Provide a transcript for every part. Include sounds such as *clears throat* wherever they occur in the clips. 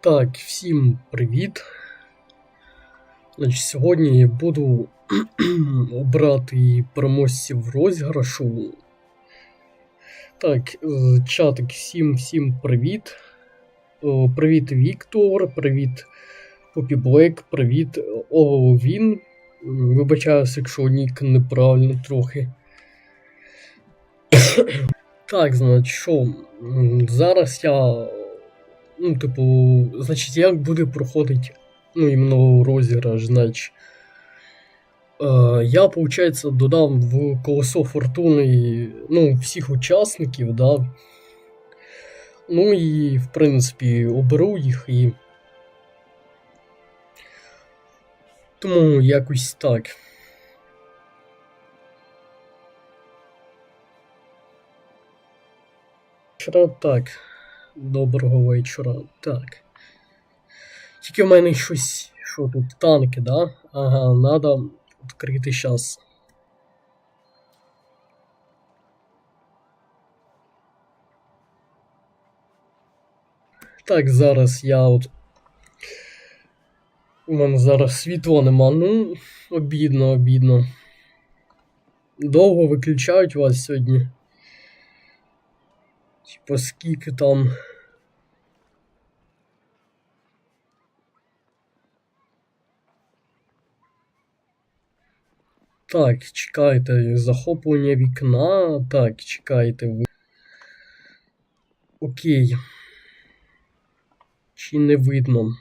Так, всім привіт. Значить, Сьогодні я буду *clears throat* обрати переможців розіграшу. Так, е, чатик, всім всім привіт. О, Привіт, Віктор, привіт, Попі Блек, привіт, Оловін. Вибачаюся, якщо нік неправильно трохи. *clears throat* Так, значить, що, зараз я. Ну, типу, значить, як буде проходити ну, іменно розіграш, значить. Е, я, виходить, додам в колесо фортуни ну, всіх учасників, да. Ну і, в принципі, оберу їх і. Тому якось так. Вечора, так. Доброго вечора. Так. Тільки в мене щось. Що тут? Танки, да? Ага, надо відкрити щас. Так, зараз я от. У мене зараз світла нема. Ну, обідно, обідно. Довго виключають вас сьогодні. Типа скільки там. Так, чекайте, захоплення вікна. Так, чекайте. ви- Окей. Чи не видно?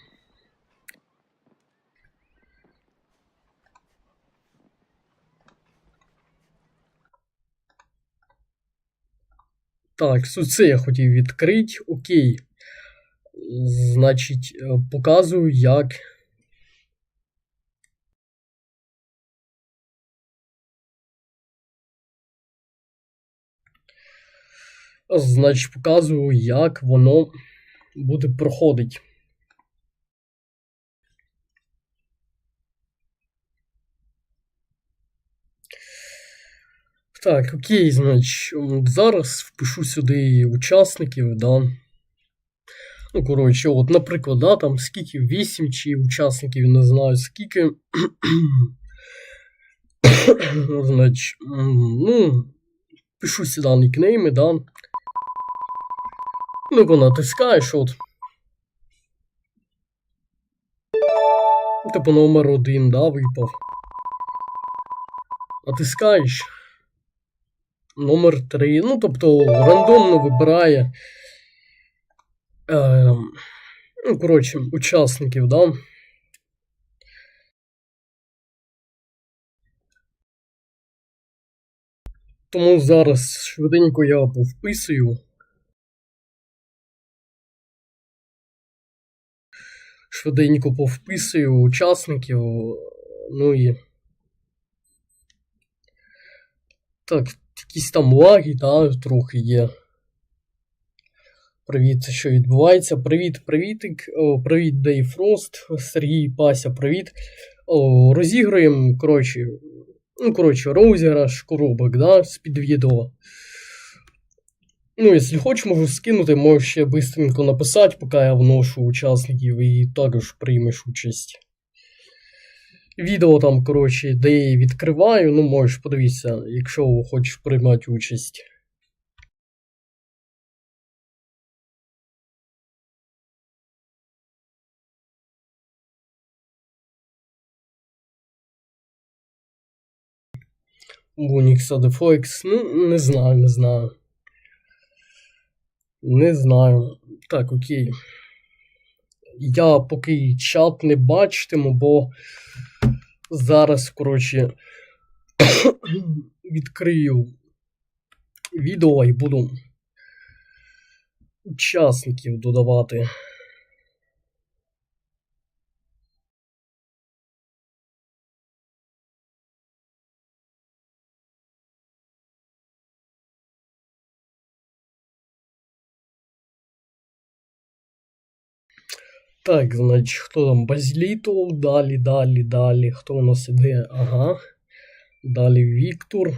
Так, це я хотів відкрити. Окей. Значить, е, показую, як. Значить, показую, як воно буде проходити. Так, окей, значить, зараз впишу сюди учасників, да. Ну, коротше, от, наприклад, да, там скільки 8 чи учасників, не знаю скільки. *coughs* Значить, ну, пишу сюди нікнейми, да. Ну, коли натискаєш, от. Типу номер один, да, випав. Натискаєш. Номер 3. Ну, тобто рандомно вибирає. Е, ну, коротше, учасників, да. Тому зараз швиденько я повписую. Швиденько повписую учасників. Ну і. Так, якісь там лаги, да, трохи є. Привіт, що відбувається? Привіт, привітик. О, привіт, Дейфрост, Сергій Пася, привіт. О, розіграємо, коротше, ну, коротше, розіграш коробок, да, з-під відео. Ну, якщо хочеш, можу скинути, можеш ще быстренько написати, поки я вношу учасників і також приймеш участь. Відео там, коротше, де я її відкриваю, ну можеш подивитися, якщо хочеш приймати участь. Unix ADFX, ну, не знаю, не знаю. Не знаю. Так, окей. Я поки чат не бачитиму, бо зараз, коротше, *coughs* відкрию відео і буду учасників додавати. Так, значить, хто там? Базлітов, далі, далі, далі. Хто у нас іде? Ага. Далі Віктор.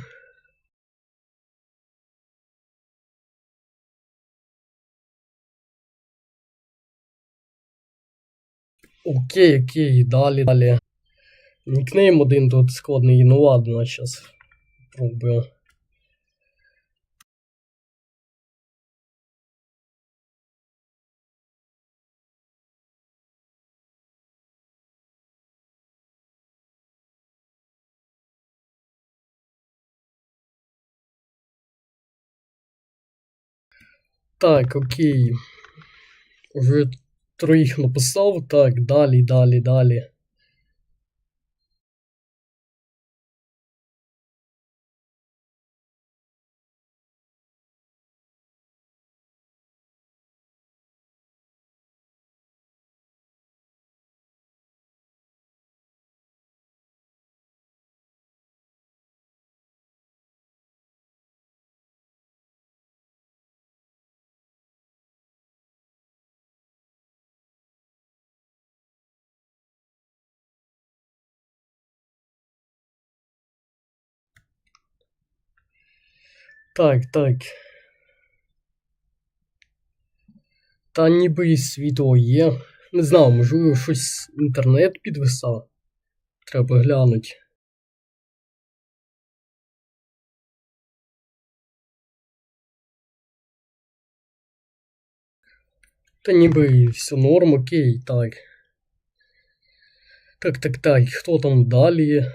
Окей, окей, далі, далі. Нікнейм один тут складний, ну ладно, зараз пробую. Так, окей. Уже троїх написав. Так, далі, далі, далі. Так, так. Та ніби і світло є. Не знаю, можливо, щось інтернет підвисав. Треба глянути. Та ніби все норм, окей, так. Так, так, так, хто там далі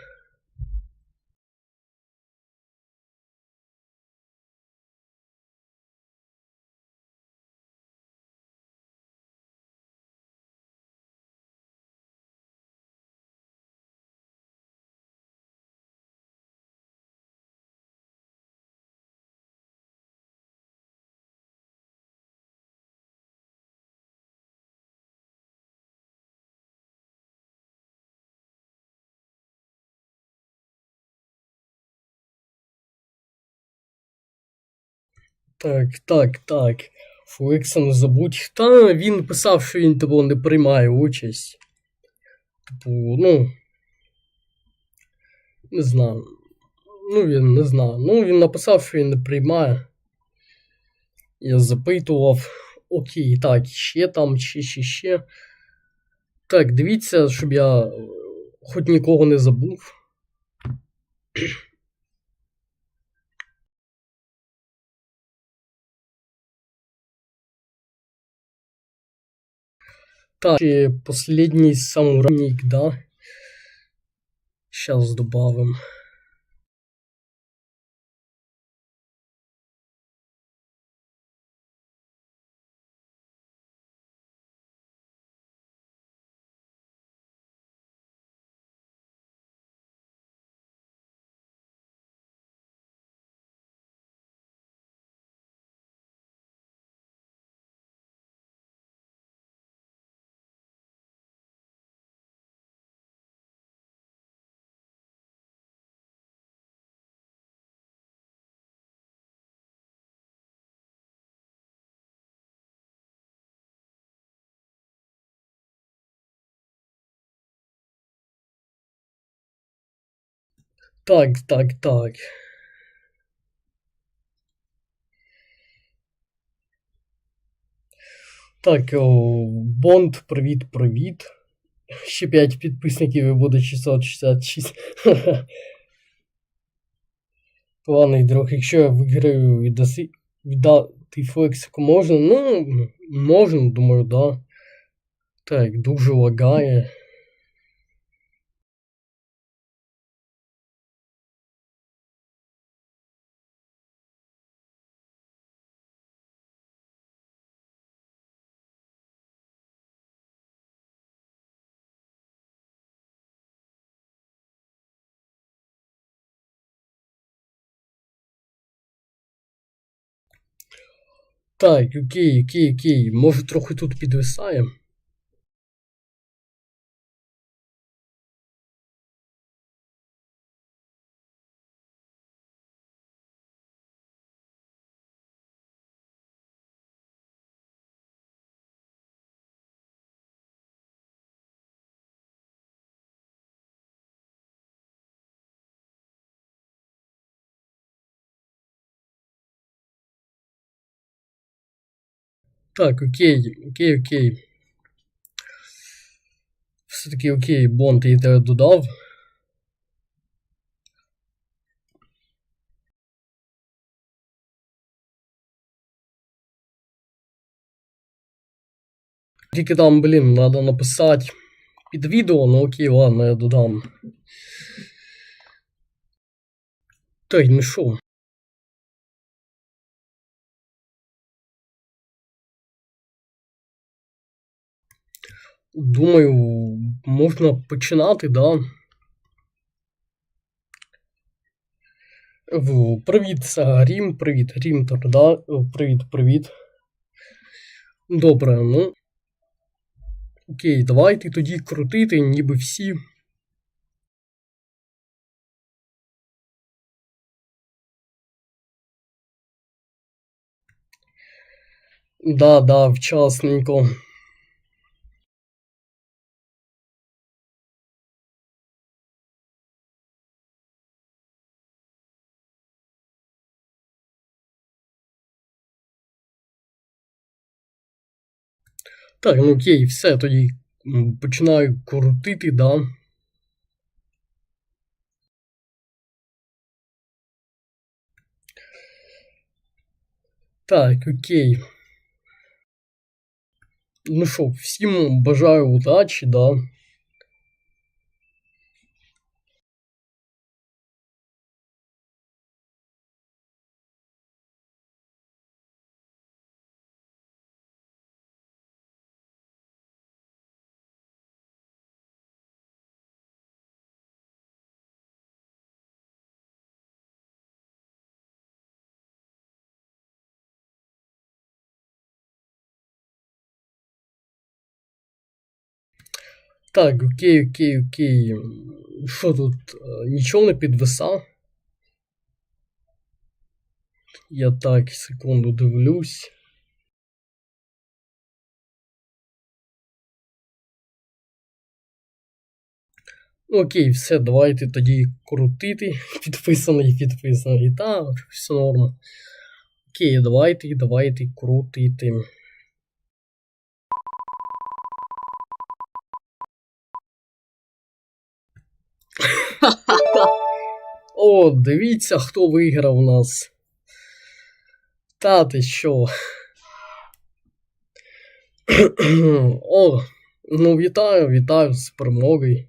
Так, так, так. Флекса не забудь. Та він писав, що він типу, не приймає участь. Типу, ну. Не знаю. Ну, він не знаю. Ну, він написав, що він не приймає. Я запитував. Окей, так, ще там, ще, ще, ще. Так, дивіться, щоб я е, хоч нікого не забув. Так, последний самурайник, да? Сейчас добавим. Так, так, так. Так, о, Бонд, привіт, привіт. Ще 5 підписників і буде 666. Поганий *laughs* друг, якщо я виграю віддаси, віддати флексику можна? Ну, можна, думаю, да. Так, дуже лагає. Так, окей, окей, окей. Може трохи тут підвисає. Так, окей, окей, окей. Все-таки окей, Бонд, я тебе додав. Тільки там, блін, треба написати під відео, ну окей, ладно, я додам. Та й ну що? Думаю, можна починати, да? Привіт, це Рім, привіт, Рімтор, да? О, Привіт, привіт. Добре, ну. Окей, давайте тоді крутити, ніби всі. Да, да, вчасненько. Так, ну окей, все, тоді починаю крутити, да. Так, окей. Ну що, всім бажаю удачі, да. Так, окей, окей, окей. Що тут? е, Нічого не підвисав? Я так, секунду дивлюсь. Ну, Окей, все, давайте тоді крутити. *laughs* Підписаний, підписаний. Так, все норм. Окей, давайте, давайте крутити. О, дивіться, хто виграв нас. Та ти що? О, ну вітаю, вітаю з перемогою.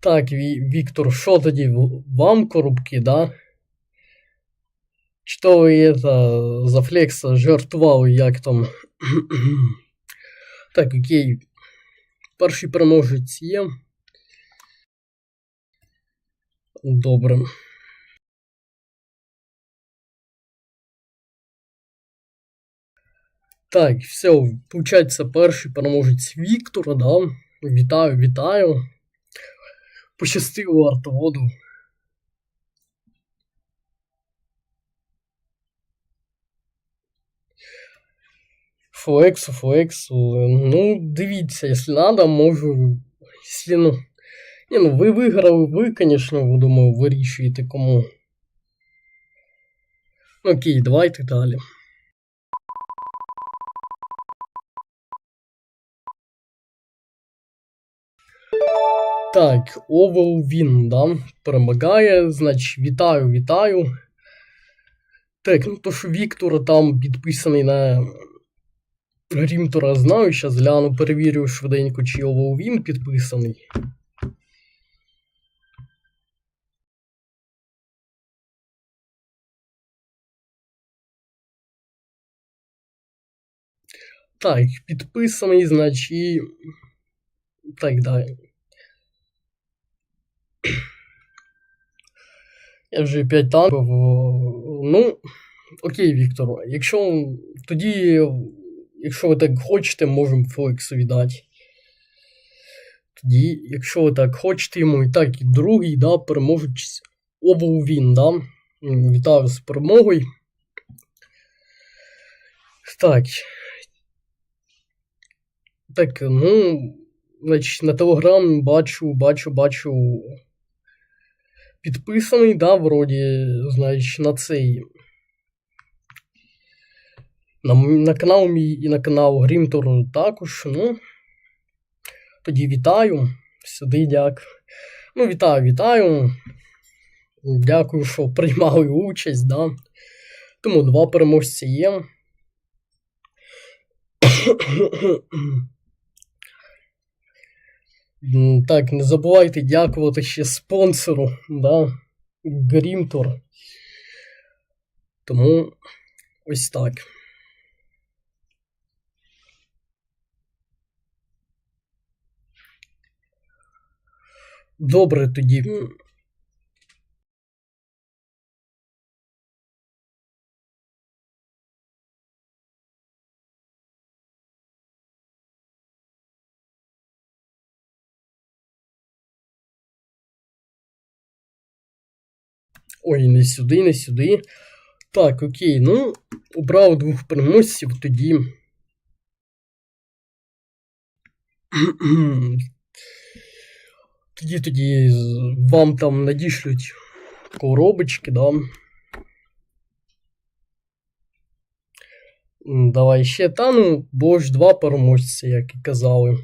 Так, Віктор, що тоді? Вам коробки, да? Чи то ви это, за флекса жартували, як там? *coughs* так, окей. Перший переможець є. Добре. Так, все, получається, перший переможець Віктора, да? Вітаю, вітаю. Пощастило артоводу. Флексу, флексу. Ну, дивіться, якщо надо, можу. Якщо, ну. Ні, ну ви виграли, ви, звісно, думаю, вирішуєте кому. Окей, давайте далі. Так, Овел він, да, перемагає, значить, вітаю, вітаю. Так, ну то що Віктор там підписаний на Рімтора знаю, щас гляну, перевірю швиденько, чи Овел він підписаний. Так, підписаний, значить. Так, да. Я вже 5 танків. Ну, окей, Віктор. Якщо тоді, якщо ви так хочете, можемо Флексу віддати. Тоді, якщо ви так хочете йому, і так, і другий, да, переможець Овел він, да. Вітаю з перемогою. Так. Так, ну, значить, на Телеграм бачу, бачу, бачу. Підписаний, да, вроді, знаєш, на цей. На, на канал мій і на канал Грімтор також. Ну. Тоді вітаю. Сюди дякую. Ну, вітаю, вітаю. Дякую, що приймали участь, да. Тому два переможці є. Так, не забувайте дякувати ще спонсору, да, Грімтор. Тому ось так. Добре тоді. Ой, не сюди, не сюди. Так, окей, ну, обрав двох переможців тоді. *clears throat* Тоді тоді вам там надішлють коробочки, да. Давай ще та ну, бо ж два переможця, як і казали.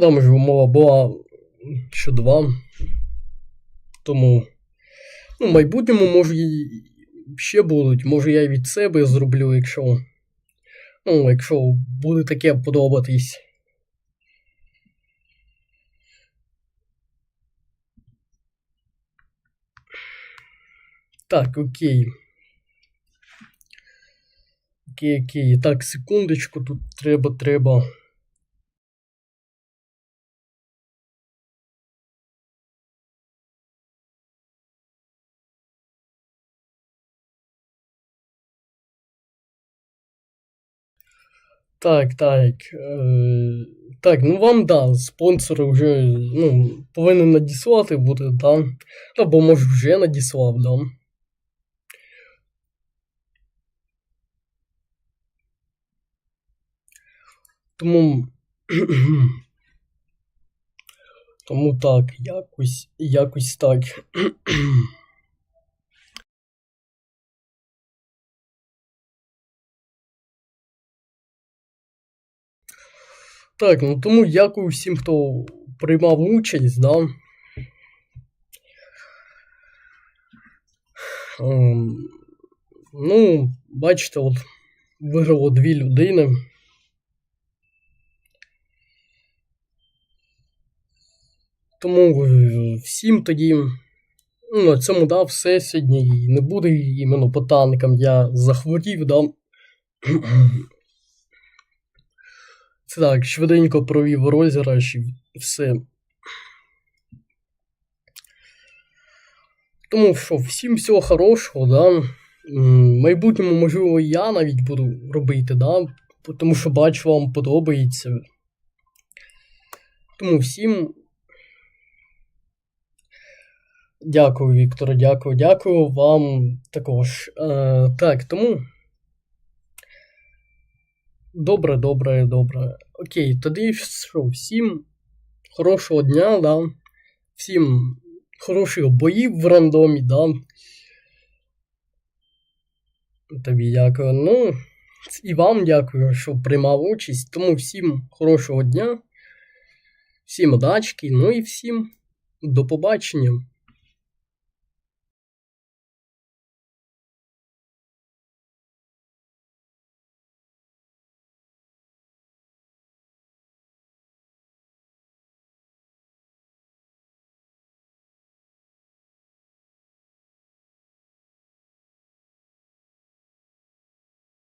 Там ж умова була, що два. Тому. Ну, в майбутньому, може, і ще будуть. Може, я і від себе зроблю, якщо. Ну, якщо буде таке подобатись. Так, окей. Окей, окей. Так, секундочку, тут треба, треба. Так, так. Е, так, ну вам да, спонсори вже ну, повинен надіслати буде, да. Або може вже надіслав, да. Тому. *clears throat* Тому так, якось, якось так. *clears throat* Так, ну тому дякую всім, хто приймав участь, да. Ем, ну, бачите, от виграло дві людини. Тому е, всім тоді. Ну, на цьому да, все сьогодні. Не буде іменно по танкам. Я захворів, да. Це так, швиденько провів розіграш і все. Тому що всім всього хорошого, да. В майбутньому, можливо, я навіть буду робити, да. Тому що бачу, вам подобається. Тому всім. Дякую, Вікторе, дякую, дякую вам також. Е, так, тому. Добре, добре, добре. Окей, тоді що, всім хорошого дня, да. Всім хороших боїв в рандомі, да. Тобі дякую. Ну, і вам дякую, що приймав участь. Тому всім хорошого дня, всім удачки, ну і всім до побачення.